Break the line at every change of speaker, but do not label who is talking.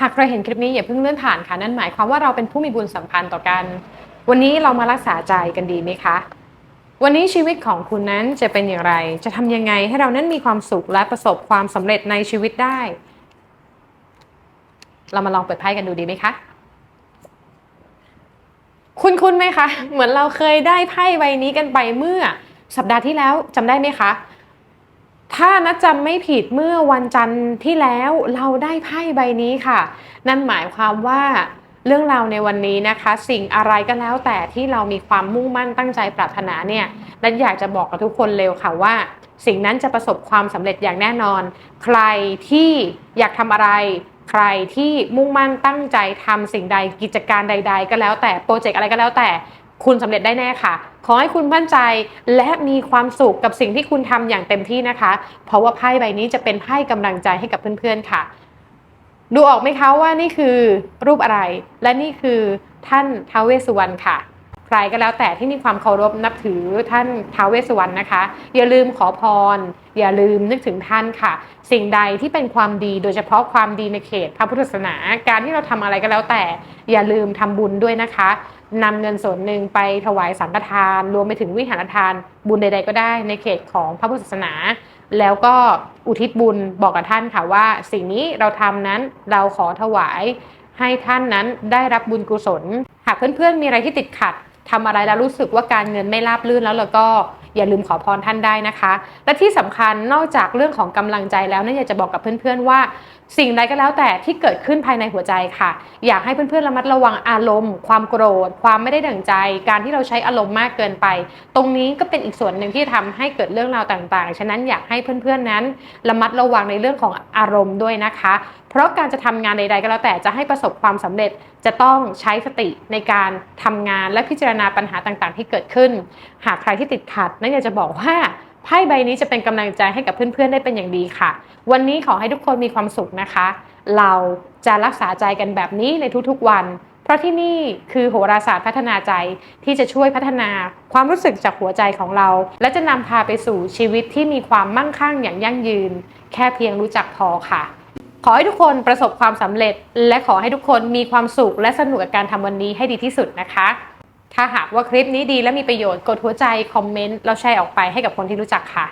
หากใครเห็นคลิปนี้อย่าเพิ่งเลื่อนผ่านค่ะ นั่นหมายความว่าเราเป็นผู้มีบุญสัมพันธ์ต่อกัน วันนี้เรามารักษาใจกันดีไหมคะ วันนี้ชีวิตของคุณนั้นจะเป็นอย่างไร จะทำยังไงให้เรานั้นมีความสุขและประสบความสำเร็จในชีวิตได้ เรามาลองเปิดไพ่กันดูดีไหมคะคุณคุณไหมคะ เหมือนเราเคยได้ไพ่ใบนี้กันไปเมื่อ สัปดาห์ที่แล้วจำได้ไหมคะ ถ้านัดจำไม่ผิดเมื่อวันจันทร์ที่แล้วเราได้ไพ่ใบนี้ค่ะ นั่นหมายความว่าเรื่องราวในวันนี้นะคะ สิ่งอะไรก็แล้วแต่ที่เรามีความมุ่งมั่นตั้งใจปรารถนาเนี่ยนันอยากจะบอกกับทุกคนเร็วค่ะว่า สิ่งนั้นจะประสบความสำเร็จอย่างแน่นอน ใครที่อยากทำอะไร ใครที่มุ่งมั่นตั้งใจทำสิ่งใดกิจการใด ๆ ก็แล้วแต่โปรเจกต์อะไรก็แล้วแต่คุณสำเร็จได้แน่ค่ะ ขอให้คุณมั่นใจและมีความสุขกับสิ่งที่คุณทำอย่างเต็มที่นะคะ เพราะว่าไพ่ใบนี้จะเป็นไพ่กำลังใจให้กับเพื่อนๆค่ะ ดูออกไหมคะว่านี่คือรูปอะไร และนี่คือท่านท้าวเวสสุวรรณค่ะ ใครก็แล้วแต่ที่มีความเคารพนับถือท่านท้าวเวสสุวรรณนะคะ อย่าลืมขอพร อย่าลืมนึกถึงท่านค่ะ สิ่งใดที่เป็นความดีโดยเฉพาะความดีในเขตพระพุทธศาสนา การที่เราทำอะไรก็แล้วแต่ อย่าลืมทำบุญด้วยนะคะนำเงินส่วนหนึ่งไปถวายสังฆทาน รวมไปถึงวิหารทาน บุญใด ๆ ก็ได้ในเขตของพระพุทธศาสนา แล้วก็อุทิศบุญบอกกับท่านค่ะว่า สิ่งนี้เราทำนั้นเราขอถวายให้ท่านนั้นได้รับบุญกุศล หากเพื่อนๆมีอะไรที่ติดขัด ทำอะไรแล้วรู้สึกว่าการเงินไม่ราบรื่นแล้วเราก็อย่าลืมขอพรท่านได้นะคะ และที่สำคัญนอกจากเรื่องของกำลังใจแล้วนี่อยากจะบอกกับเพื่อนๆว่า สิ่งใดก็แล้วแต่ที่เกิดขึ้นภายในหัวใจค่ะ อยากให้เพื่อนๆระมัดระวังอารมณ์ ความโกรธ ความไม่ได้ดั่งใจ การที่เราใช้อารมณ์มากเกินไป ตรงนี้ก็เป็นอีกส่วนหนึ่งที่ทำให้เกิดเรื่องราวต่างๆ ฉะนั้นอยากให้เพื่อนๆนั้น ระมัดระวังในเรื่องของอารมณ์ด้วยนะคะ เพราะการจะทำงานใด ๆ ก็แล้วแต่จะให้ประสบความสำเร็จจะต้องใช้สติในการทำงานและพิจารณาปัญหาต่างๆ ที่เกิดขึ้น หากใครที่ติดขัดนนอยากจะบอกว่าไพ่ใบนี้จะเป็นกำลังใจให้กับเพื่อนๆได้เป็นอย่างดีค่ะ วันนี้ขอให้ทุกคนมีความสุขนะคะ เราจะรักษาใจกันแบบนี้ในทุกๆวัน เพราะที่นี่คือโหราศาสตร์พัฒนาใจที่จะช่วยพัฒนาความรู้สึกจากหัวใจของเรา และจะนำพาไปสู่ชีวิตที่มีความมั่งคั่งอย่างยั่งยืน แค่เพียงรู้จักพอค่ะขอให้ทุกคนประสบความสำเร็จ และขอให้ทุกคนมีความสุขและสนุกกับการทำวันนี้ให้ดีที่สุดนะคะ ถ้าหากว่าคลิปนี้ดีและมีประโยชน์กดหัวใจคอมเมนต์แล้วแชร์ออกไปให้กับคนที่รู้จักค่ะ